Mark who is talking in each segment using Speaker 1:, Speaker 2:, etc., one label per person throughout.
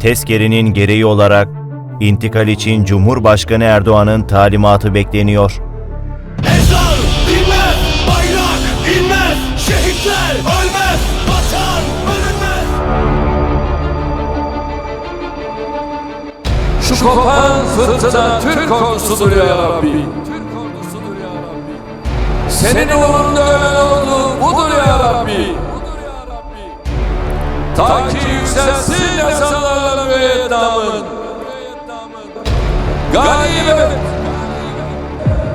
Speaker 1: Tezkerenin gereği olarak intikal için Cumhurbaşkanı Erdoğan'ın talimatı bekleniyor.
Speaker 2: Ezan dinmez, bayrak inmez, şehitler ölmez, vatan bölünmez.
Speaker 3: Şu kopan fırtına Türk ordusudur ya Rabbi. Senin uğrunda ölen ordu budur ya Rabbi. Ta ki yükselsin ezanlarla Galibet.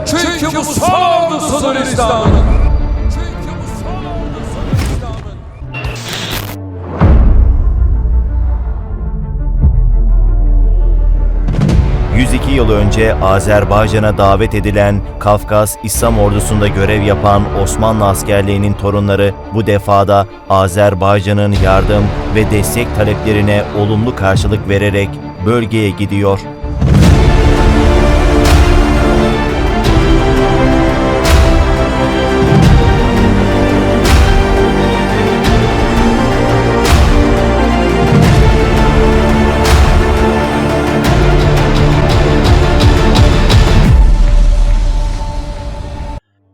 Speaker 3: Çünkü bu son ordusudur İslam'ın. Çünkü bu son ordusudur İslam'ın.
Speaker 1: 102 yıl önce Azerbaycan'a davet edilen Kafkas İslam Ordusu'nda görev yapan Osmanlı askerliğinin torunları bu defada Azerbaycan'ın yardım ve destek taleplerine olumlu karşılık vererek bölgeye gidiyor.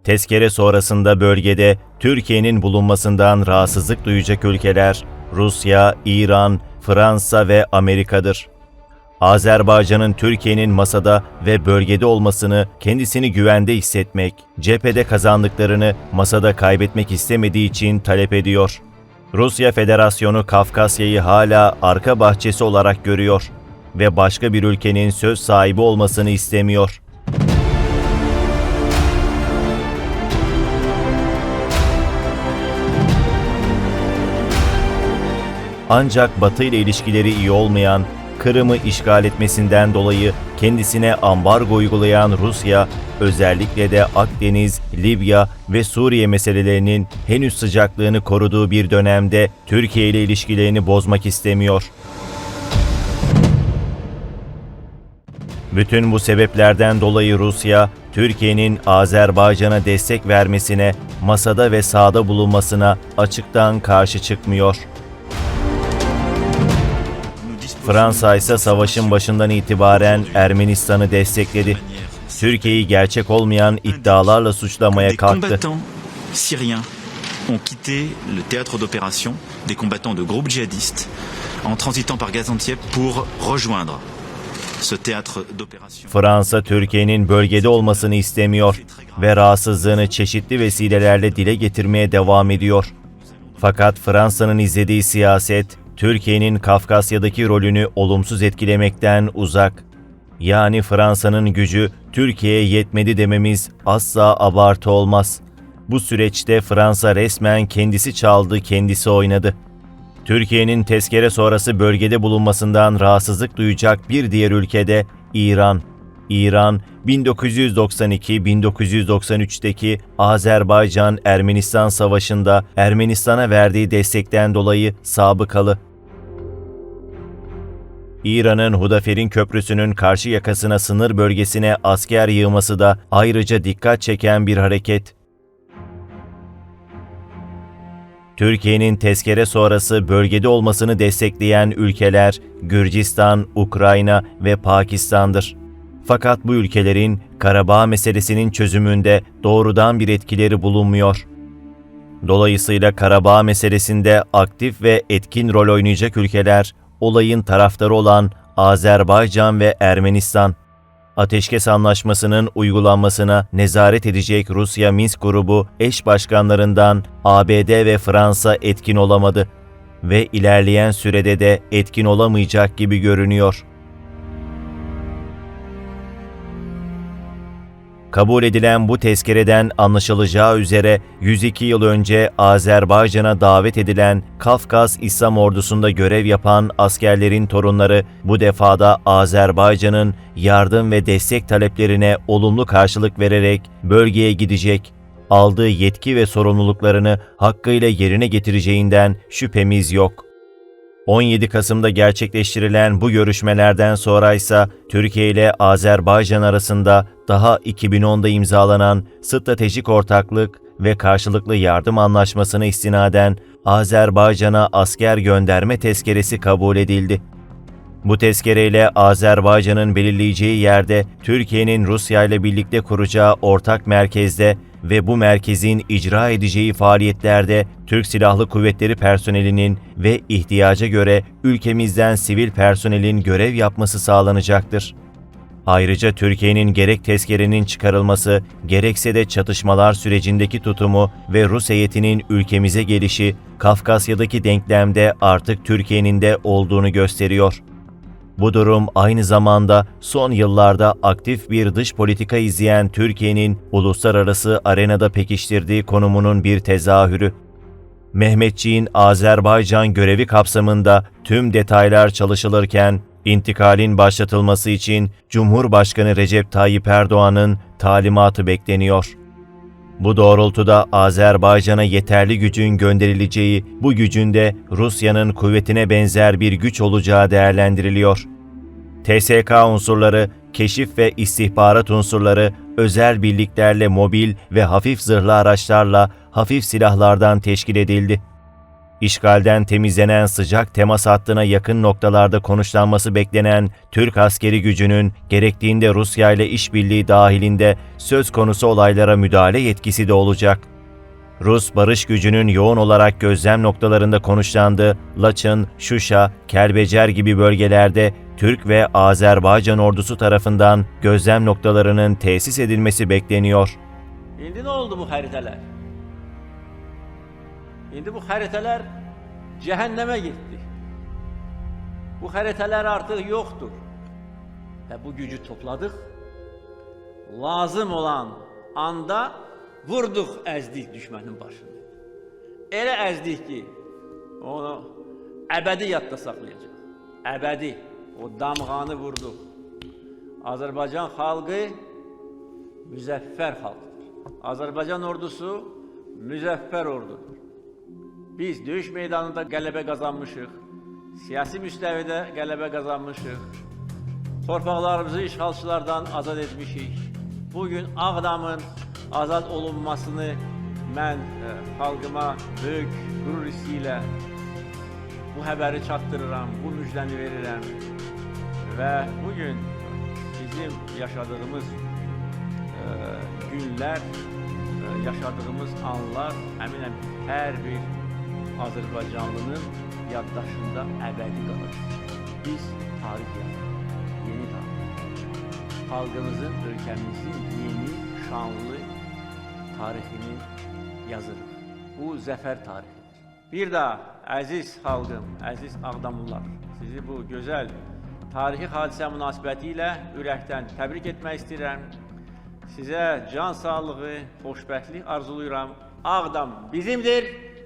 Speaker 1: Tezkere sonrasında bölgede Türkiye'nin bulunmasından rahatsızlık duyacak ülkeler Rusya, İran, Fransa ve Amerika'dır. Azerbaycan'ın Türkiye'nin masada ve bölgede olmasını kendisini güvende hissetmek, cephede kazandıklarını masada kaybetmek istemediği için talep ediyor. Rusya Federasyonu Kafkasya'yı hala arka bahçesi olarak görüyor ve başka bir ülkenin söz sahibi olmasını istemiyor. Ancak Batı ile ilişkileri iyi olmayan, Kırım'ı işgal etmesinden dolayı kendisine ambargo uygulayan Rusya, özellikle de Akdeniz, Libya ve Suriye meselelerinin henüz sıcaklığını koruduğu bir dönemde Türkiye ile ilişkilerini bozmak istemiyor. Bütün bu sebeplerden dolayı Rusya, Türkiye'nin Azerbaycan'a destek vermesine, masada ve sahada bulunmasına açıktan karşı çıkmıyor. Fransa ise savaşın başından itibaren Ermenistan'ı destekledi. Türkiye'yi gerçek olmayan iddialarla suçlamaya kalktı.
Speaker 4: ont quitté le théâtre d'opération, des combattants de groupes djihadistes, en transitant par Gaziantep pour rejoindre ce théâtre d'opération.
Speaker 1: Fransa Türkiye'nin bölgede olmasını istemiyor ve rahatsızlığını çeşitli vesilelerle dile getirmeye devam ediyor. Fakat Fransa'nın izlediği siyaset Türkiye'nin Kafkasya'daki rolünü olumsuz etkilemekten uzak. Yani Fransa'nın gücü Türkiye'ye yetmedi dememiz asla abartı olmaz. Bu süreçte Fransa resmen kendisi çaldı, kendisi oynadı. Türkiye'nin tezkere sonrası bölgede bulunmasından rahatsızlık duyacak bir diğer ülkede İran. İran, 1992-1993'teki Azerbaycan-Ermenistan Savaşı'nda Ermenistan'a verdiği destekten dolayı sabıkalı. İran'ın Hudaferin Köprüsü'nün karşı yakasına sınır bölgesine asker yığması da ayrıca dikkat çeken bir hareket. Türkiye'nin tezkere sonrası bölgede olmasını destekleyen ülkeler Gürcistan, Ukrayna ve Pakistan'dır. Fakat bu ülkelerin Karabağ meselesinin çözümünde doğrudan bir etkileri bulunmuyor. Dolayısıyla Karabağ meselesinde aktif ve etkin rol oynayacak ülkeler olayın taraftarı olan Azerbaycan ve Ermenistan. Ateşkes Anlaşması'nın uygulanmasına nezaret edecek Rusya Minsk grubu eş başkanlarından ABD ve Fransa etkin olamadı ve ilerleyen sürede de etkin olamayacak gibi görünüyor. Kabul edilen bu tezkereden anlaşılacağı üzere 102 yıl önce Azerbaycan'a davet edilen Kafkas İslam Ordusu'nda görev yapan askerlerin torunları bu defada Azerbaycan'ın yardım ve destek taleplerine olumlu karşılık vererek bölgeye gidecek. Aldığı yetki ve sorumluluklarını hakkıyla yerine getireceğinden şüphemiz yok. 17 Kasım'da gerçekleştirilen bu görüşmelerden sonra ise Türkiye ile Azerbaycan arasında daha 2010'da imzalanan stratejik ortaklık ve karşılıklı yardım anlaşmasına istinaden Azerbaycan'a asker gönderme tezkeresi kabul edildi. Bu tezkereyle Azerbaycan'ın belirleyeceği yerde Türkiye'nin Rusya ile birlikte kuracağı ortak merkezde ve bu merkezin icra edeceği faaliyetlerde Türk Silahlı Kuvvetleri personelinin ve ihtiyaca göre ülkemizden sivil personelin görev yapması sağlanacaktır. Ayrıca Türkiye'nin gerek tezkerenin çıkarılması, gerekse de çatışmalar sürecindeki tutumu ve Rus heyetinin ülkemize gelişi, Kafkasya'daki denklemde artık Türkiye'nin de olduğunu gösteriyor. Bu durum aynı zamanda son yıllarda aktif bir dış politika izleyen Türkiye'nin uluslararası arenada pekiştirdiği konumunun bir tezahürü. Mehmetçiğin Azerbaycan görevi kapsamında tüm detaylar çalışılırken intikalin başlatılması için Cumhurbaşkanı Recep Tayyip Erdoğan'ın talimatı bekleniyor. Bu doğrultuda Azerbaycan'a yeterli gücün gönderileceği, bu gücün de Rusya'nın kuvvetine benzer bir güç olacağı değerlendiriliyor. TSK unsurları, keşif ve istihbarat unsurları, özel birliklerle mobil ve hafif zırhlı araçlarla hafif silahlardan teşkil edildi. İşgalden temizlenen sıcak temas hattına yakın noktalarda konuşlanması beklenen Türk askeri gücünün gerektiğinde Rusya ile işbirliği dahilinde söz konusu olaylara müdahale yetkisi de olacak. Rus barış gücünün yoğun olarak gözlem noktalarında konuşlandığı Laçın, Şuşa, Kelbecer gibi bölgelerde Türk ve Azerbaycan ordusu tarafından gözlem noktalarının tesis edilmesi bekleniyor.
Speaker 5: İndi nə oldu bu xəritələr? İndi bu xəritələr cəhənnəmə getdi. Bu xəritələr artıq yoxdur. Və bu gücü topladıq. Lazım olan anda vurduq, əzdik düşmənin başını. Elə əzdik ki, onu əbədi yadda saxlayacaq. Əbədi. O damğanı vurduq. Azərbaycan xalqı müzəffər xalqdır. Azərbaycan ordusu müzəffər ordudur. Biz döyüş meydanında qələbə qazanmışıq. Siyasi müstəvidə qələbə qazanmışıq. Torpaqlarımızı işğalçılardan azad etmişik. Bugün Ağdamın azad olunmasını mən e, xalqıma böyük qürur hissi bu həbəri çatdırıram, bu müjdəni verirəm. Və bugün bizim yaşadığımız e, günlər, e, yaşadığımız anlar əminəm hər bir Azərbaycanlının yaddaşında əbədi qalacaq. Biz tarix yazırıq, yeni tarix. Xalqımızın, ölkəmizin yeni, şanlı tarixini yazırıq. Bu zəfər tarixidir. Bir daha əziz xalqım, əziz Ağdamlılar, sizi bu gözəl tarixi hadisə münasibətilə ürəkdən təbrik etmək istəyirəm. Sizə can sağlığı, xoşbəxtlik arzulayıram. Ağdam bizimdir,